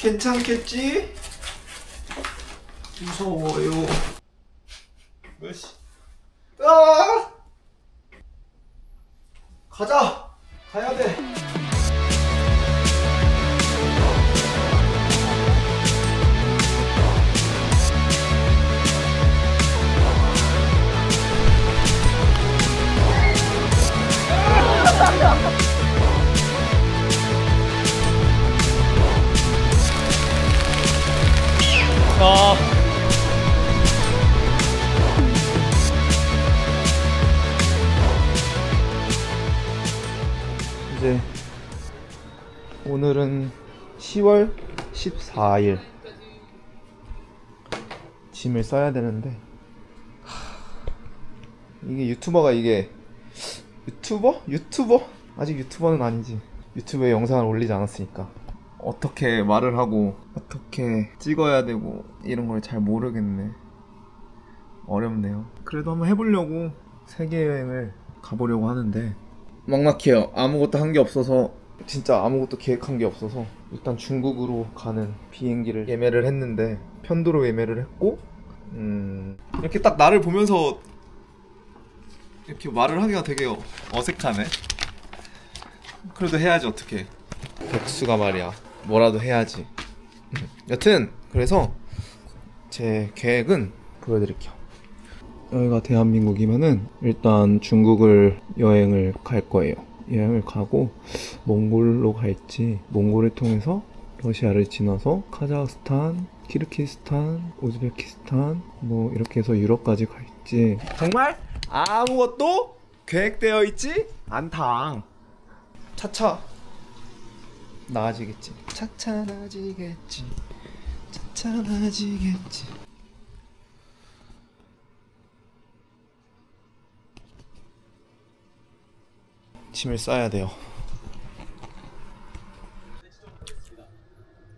괜찮겠지? 무서워요. 몇시? 아! 가자. 가야 돼. 오늘은 10월 14일. 짐을 써야 되는데. 하, 이게 유튜버가 이게 유튜버? 유튜버? 아직 유튜버는 아니지. 유튜브에 영상을 올리지 않았으니까. 어떻게 말을 하고 어떻게 찍어야 되고 이런 걸 잘 모르겠네. 어렵네요. 그래도 한번 해보려고 세계 여행을 가보려고 하는데. 막막해요. 아무것도 한 게 없어서 진짜 아무것도 계획한 게 없어서 일단 중국으로 가는 비행기를 예매를 했는데 편도로 예매를 했고 음 이렇게 딱 나를 보면서 이렇게 말을 하기가 되게 어색하네. 그래도 해야지 어떻게. 백수가 말이야. 뭐라도 해야지. 여튼 그래서 제 계획은 보여드릴게요. 여기가 대한민국이면은 일단 중국을 여행을 갈 거예요 여행을 가고 몽골로 갈지 몽골을 통해서 러시아를 지나서 카자흐스탄 키르키스탄 우즈베키스탄 뭐 이렇게 해서 유럽까지 갈지 정말 아무것도 계획되어 있지 않다 차차 나아지겠지. 차차 나아지겠지. 차차 나아지겠지. 짐을 싸야 돼요.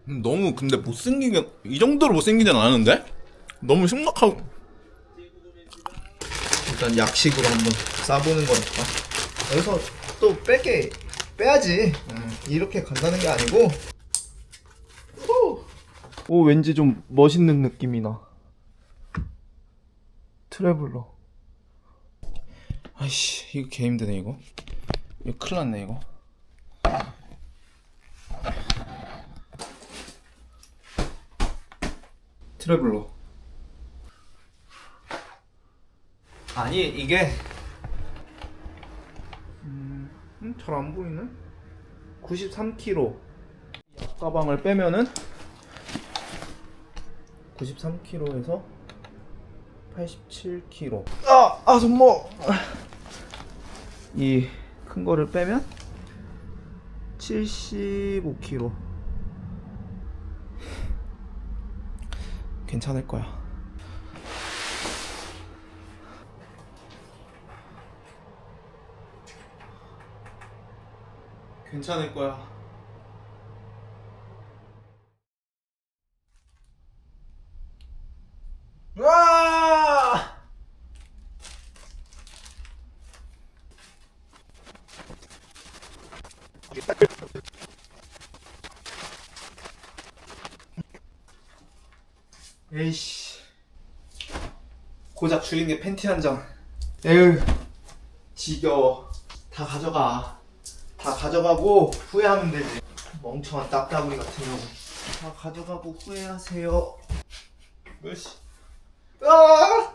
음, 너무 근데 못생기게 이 정도로 못생기진 않았는데? 너무 심각하고 일단 약식으로 한번 싸보는 거니까. 여기서 또 빼게 빼야지. 이렇게 간다는 게 아니고. 오 왠지 좀 멋있는 느낌이 나. 트래블러. 아이씨 이거 개 힘드네 이거 이거 큰일 났네 이거 트래블러. 아니 이게 음, 잘 안 보이네. 93kg. 가방을 빼면은 93kg에서 87kg. 아, 아 손목. 이 큰 거를 빼면 75kg. 괜찮을 거야. 괜찮을 거야. 와! 에이씨. 고작 줄인 게 팬티 한 장. 에휴. 지겨워. 다 가져가. 다 가져가고 후회하면 되지. 멍청한 딱따구리 같은 놈. 다 가져가고 후회하세요. 몇시? 아!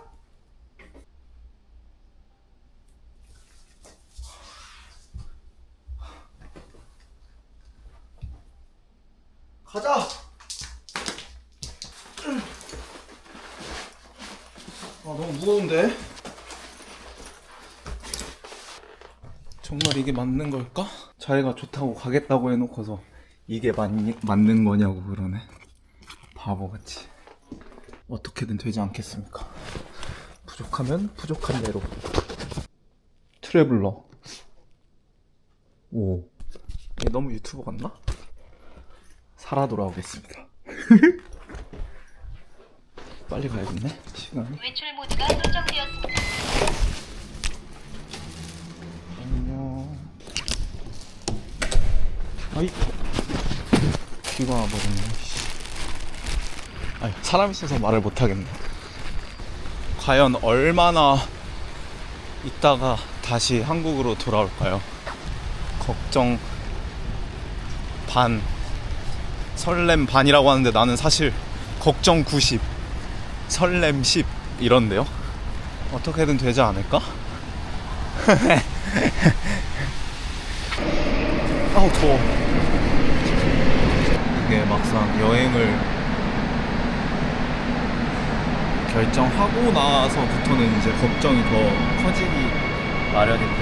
가자. 아 너무 무거운데? 정말 이게 맞는 걸까? 자기가 좋다고 가겠다고 해놓고서 이게 맞니, 맞는 거냐고 그러네. 바보같이. 어떻게든 되지 않겠습니까? 부족하면 부족한 대로. 트래블러. 오. 얘 너무 유튜버 같나? 살아 돌아오겠습니다. 빨리 가야겠네, 시간이. 외출 모드가 설정되었습니다. 안녕. 아이. 비가 와버렸네, 씨. 아니, 사람 있어서 말을 못 하겠네. 과연 얼마나 있다가 다시 한국으로 돌아올까요? 걱정 반, 설렘 반이라고 하는데 나는 사실 걱정 90, 설렘 10 이런데요. 어떻게든 되지 않을까? 아우 더워. 이게 막상 여행을 결정하고 나서부터는 이제 걱정이 더 커지기 마련인데.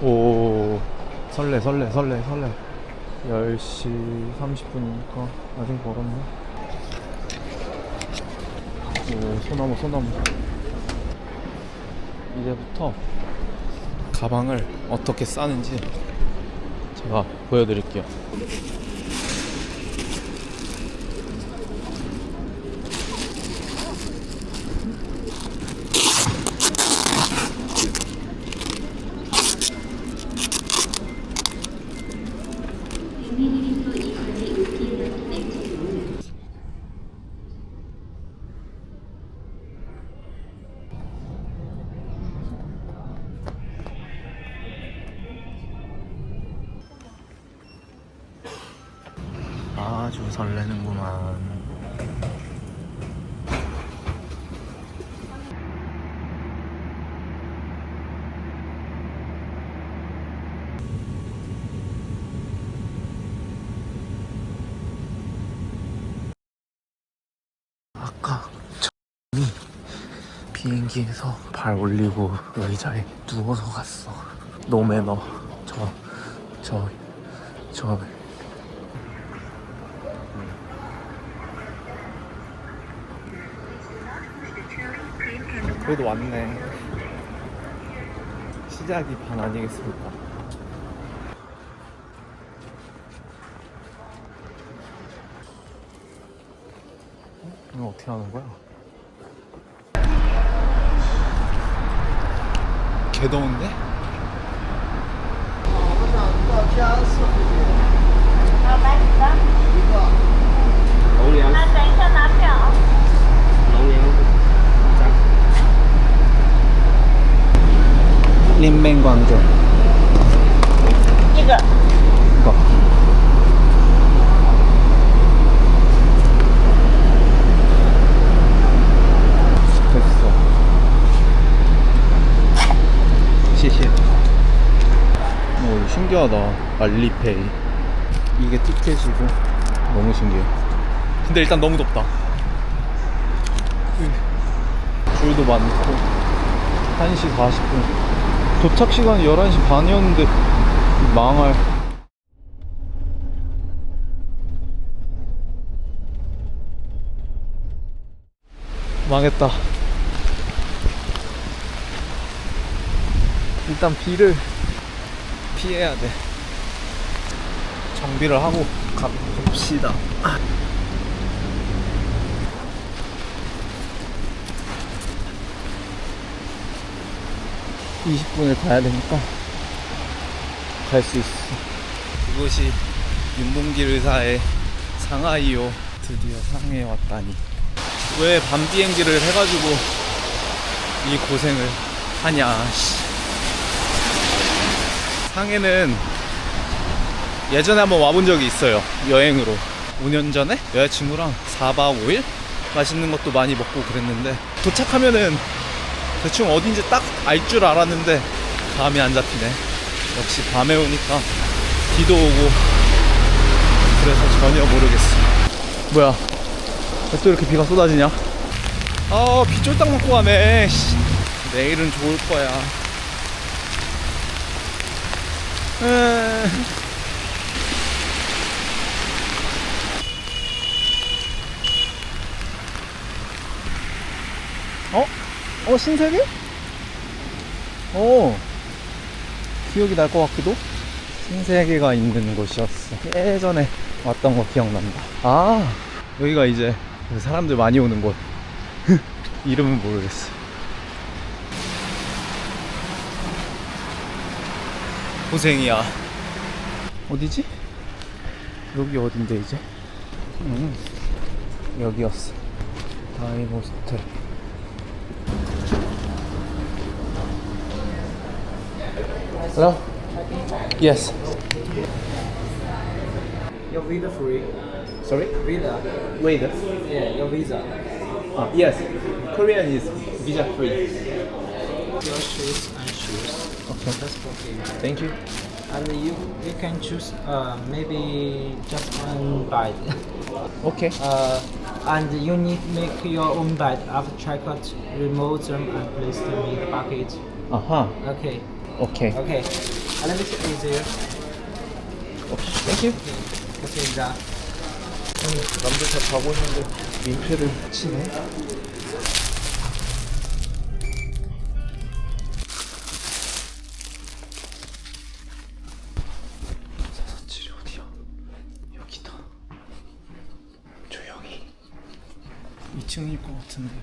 오 설레 설레 설레 설레. 10시 30분이니까 아직 멀었네. 오 소나무 소나무 이제부터 가방을 어떻게 싸는지 제가 보여드릴게요 비행기에서 발 올리고 의자에 누워서 갔어 노매너 저 저 저, 그래도 왔네. 시작이 반 아니겠습니까? 이거 어떻게 하는 거야? 개더운데? 린맹광교 이거 신기하다. 알리페이. 이게 티켓이고. 너무 신기해. 근데 일단 너무 덥다. 줄도 많고. 1시 40분. 도착 시간이 11시 반이었는데 망할. 망했다. 일단 비를 피해야 돼 정비를 하고 가봅시다 20분을 가야 되니까 갈 수 있어. 이곳이 윤봉길 의사의 상하이요. 드디어 상해에 왔다니. 왜 밤 비행기를 해가지고 이 고생을 하냐. 씨. 상해는 예전에 한번 와본 적이 있어요. 여행으로. 5년 전에 여자친구랑 4박 5일 맛있는 것도 많이 먹고 그랬는데 도착하면은 대충 어딘지 딱 알 줄 알았는데 감이 안 잡히네. 역시 밤에 오니까 비도 오고 그래서 전혀 모르겠어. 뭐야? 왜 또 이렇게 비가 쏟아지냐? 아, 비 쫄딱 맞고 가네. 씨. 내일은 좋을 거야. 음. 어? 어, 신세계? 오 기억이 날 것 같기도 신세계가 있는 곳이었어 예전에 왔던 거 기억난다 아 여기가 이제 그 사람들 많이 오는 곳 이름은 모르겠어 고생이야 어디지? 여기 어딘데 이제? 음, 여기였어. 다인 호스텔. Hello? Yes. Your visa free. Sorry? Visa. Wait. Yeah, your visa. Ah, yes. Korean is visa free. Your shoes and shoes. Okay. That's okay. Thank you. And you you can choose uh maybe just one bite. Okay. uh, and you need make your own bite after checkout. Remove them and place them in the bucket. Aha. Okay. Okay. Okay. A little bit easier. Thank you. 감사합니다. 남들 다 가고 있는데 민폐를 치네. 2층일 것 같은데.